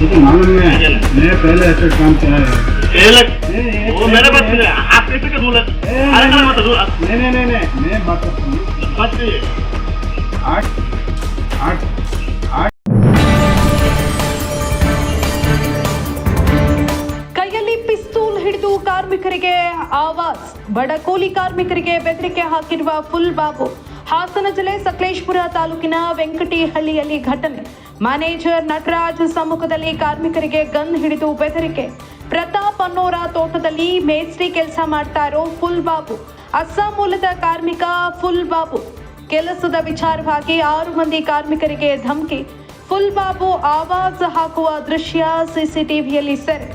मुझे मालूम है मैं पहले ऐसे काम किया है ये लग नहीं, नहीं, वो मेरे पास नहीं है। आप कैसे का दूर ए, अरे नहीं, मत दूर नहीं नहीं नहीं नहीं मैं बात करता हूँ बात करिए आठ आठ आठ ಕೈಯಲ್ಲಿ ಪಿಸ್ತೂಲ್ ಹಿಡಿದು ಕಾರ್ಮಿಕರಿಗೆ ಆವಾಸ್ ಬಡ ಕೂಲಿ ಕಾರ್ಮಿಕರಿಗೆ ಬೆದರಿಕೆ ಹಾಕಿರುವ ಫುಲ್ ಬಾಬು ಹಾಸನ ಜಿಲ್ಲೆ ಸಕಲೇಶ್ಪುರ ತಾಲೂಕಿನ ವೆಂಕಟಿಹಳ್ಳಿಯಲ್ಲಿ ಘಟನೆ ಮ್ಯಾನೇಜರ್ ನಟರಾಜ್ ಸಮ್ಮುಖದಲ್ಲಿ ಕಾರ್ಮಿಕರಿಗೆ ಗನ್ ಹಿಡಿದು ಬೆದರಿಕೆ ಪ್ರತಾಪ್ ಅನ್ನೋರ ತೋಟದಲ್ಲಿ ಮೇಸ್ತ್ರಿ ಕೆಲಸ ಮಾಡ್ತಾ ಫುಲ್ ಬಾಬು ಅಸ್ಸಾಂ ಮೂಲದ ಕಾರ್ಮಿಕ ಫುಲ್ ಬಾಬು ಕೆಲಸದ ವಿಚಾರವಾಗಿ ಆರು ಮಂದಿ ಕಾರ್ಮಿಕರಿಗೆ ಧಮಕಿ ಫುಲ್ ಬಾಬು ಆವಾಜ್ ಹಾಕುವ ದೃಶ್ಯ ಸಿಸಿಟಿವಿಯಲ್ಲಿ ಸೆರೆ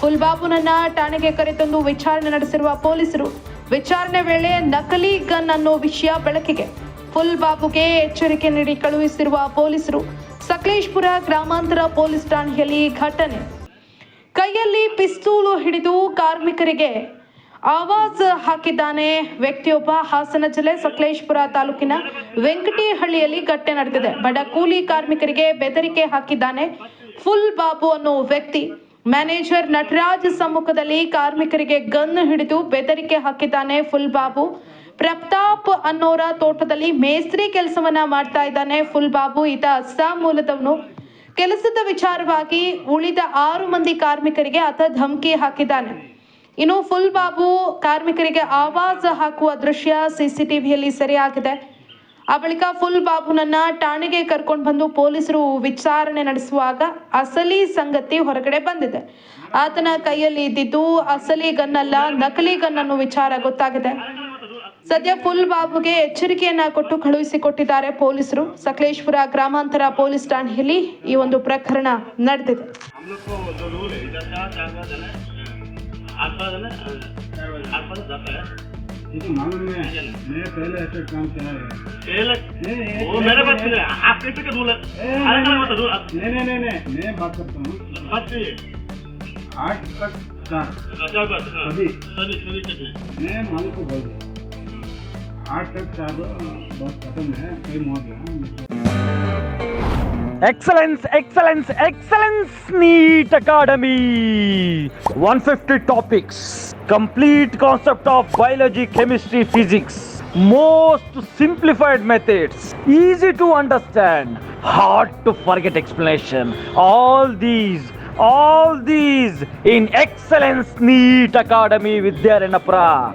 ಫುಲ್ ಬಾಬುನನ್ನ ಠಾಣೆಗೆ ಕರೆತಂದು ವಿಚಾರಣೆ ನಡೆಸಿರುವ ಪೊಲೀಸರು ವಿಚಾರಣೆ ವೇಳೆ ನಕಲಿ ಗನ್ ಅನ್ನೋ ವಿಷಯ ಬೆಳಕಿಗೆ ಫುಲ್ ಬಾಬುಗೆ ಎಚ್ಚರಿಕೆ ನೀಡಿ ಕಳುಹಿಸಿರುವ ಪೊಲೀಸರು ಸಕಲೇಶ್ಪುರ ಗ್ರಾಮಾಂತರ ಪೊಲೀಸ್ ಠಾಣೆಯಲ್ಲಿ ಘಟನೆ ಕೈಯಲ್ಲಿ ಪಿಸ್ತೂಲು ಹಿಡಿದು ಕಾರ್ಮಿಕರಿಗೆ ಆವಾಜ್ ಹಾಕಿದ್ದಾನೆ ವ್ಯಕ್ತಿಯೊಬ್ಬ ಹಾಸನ ಜಿಲ್ಲೆ ಸಕಲೇಶ್ಪುರ ತಾಲೂಕಿನ ವೆಂಕಟಿಹಳ್ಳಿಯಲ್ಲಿ ಘಟನೆ ನಡೆದಿದೆ ಬಡ ಕೂಲಿ ಕಾರ್ಮಿಕರಿಗೆ ಬೆದರಿಕೆ ಹಾಕಿದ್ದಾನೆ ಫುಲ್ ಬಾಬು ಅನ್ನೋ ವ್ಯಕ್ತಿ ಮ್ಯಾನೇಜರ್ ನಟರಾಜ್ ಸಮ್ಮುಖದಲ್ಲಿ ಕಾರ್ಮಿಕರಿಗೆ ಗನ್ ಹಿಡಿದು ಬೆದರಿಕೆ ಹಾಕಿದ್ದಾನೆ ಫುಲ್ ಬಾಬು ಪ್ರಪ್ತಾ ಅನ್ನೋರ ತೋಟದಲ್ಲಿ ಮೇಸ್ತ್ರಿ ಕೆಲಸವನ್ನ ಮಾಡ್ತಾ ಇದ್ದಾನೆ ಫುಲ್ ಬಾಬು ಈತ ಅಸ್ಸಾಂ ಮೂಲದವನು ಕೆಲಸದ ವಿಚಾರವಾಗಿ ಉಳಿದ ಆರು ಮಂದಿ ಕಾರ್ಮಿಕರಿಗೆ ಆತ ಧಮಕಿ ಹಾಕಿದ್ದಾನೆ ಇನ್ನು ಫುಲ್ ಬಾಬು ಕಾರ್ಮಿಕರಿಗೆ ಆವಾಜ್ ಹಾಕುವ ದೃಶ್ಯ ಸಿಸಿಟಿವಿಯಲ್ಲಿ ಸರಿಯಾಗಿದೆ ಆ ಬಳಿಕ ಫುಲ್ ಬಾಬುನನ್ನ ಠಾಣೆಗೆ ಕರ್ಕೊಂಡು ಬಂದು ಪೊಲೀಸರು ವಿಚಾರಣೆ ನಡೆಸುವಾಗ ಅಸಲಿ ಸಂಗತಿ ಹೊರಗಡೆ ಬಂದಿದೆ ಆತನ ಕೈಯಲ್ಲಿ ಇದ್ದಿದ್ದು ಅಸಲಿ ಗನ್ನಲ್ಲ ನಕಲಿ ಗನ್ನನ್ನು ವಿಚಾರ ಗೊತ್ತಾಗಿದೆ ಸದ್ಯ ಫುಲ್ ಬಾಬುಗೆ ಎಚ್ಚರಿಕೆಯನ್ನ ಕೊಟ್ಟು ಕಳುಹಿಸಿಕೊಟ್ಟಿದ್ದಾರೆ ಪೊಲೀಸರು ಸಕಲೇಶ್ಪುರ ಗ್ರಾಮಾಂತರ ಪೊಲೀಸ್ ಠಾಣೆಯಲ್ಲಿ ಈ ಒಂದು ಪ್ರಕರಣ ನಡೆದಿದೆ हम लोग को जो रूल है इधर का चार बार है आठ बार है ना आठ बार दस है मुझे मालूम है मैं पहले ऐसे काम किया है ये लग नहीं, नहीं, वो मेरे पास नहीं है। आप कैसे का दूर ए, अरे नहीं, मत दूर नहीं नहीं नहीं नहीं मैं बात करता हूँ बात करिए आठ तक चार चार बार हाँ। सभी सभी सभी चलिए मैं मालिक को बोल दिया Excellence, excellence, excellence, NEET Academy. 150 topics, complete concept of biology, chemistry, physics. Most simplified methods, easy to understand, hard to forget explanation. All these in Excellence NEET Academy with Vidya Renapra.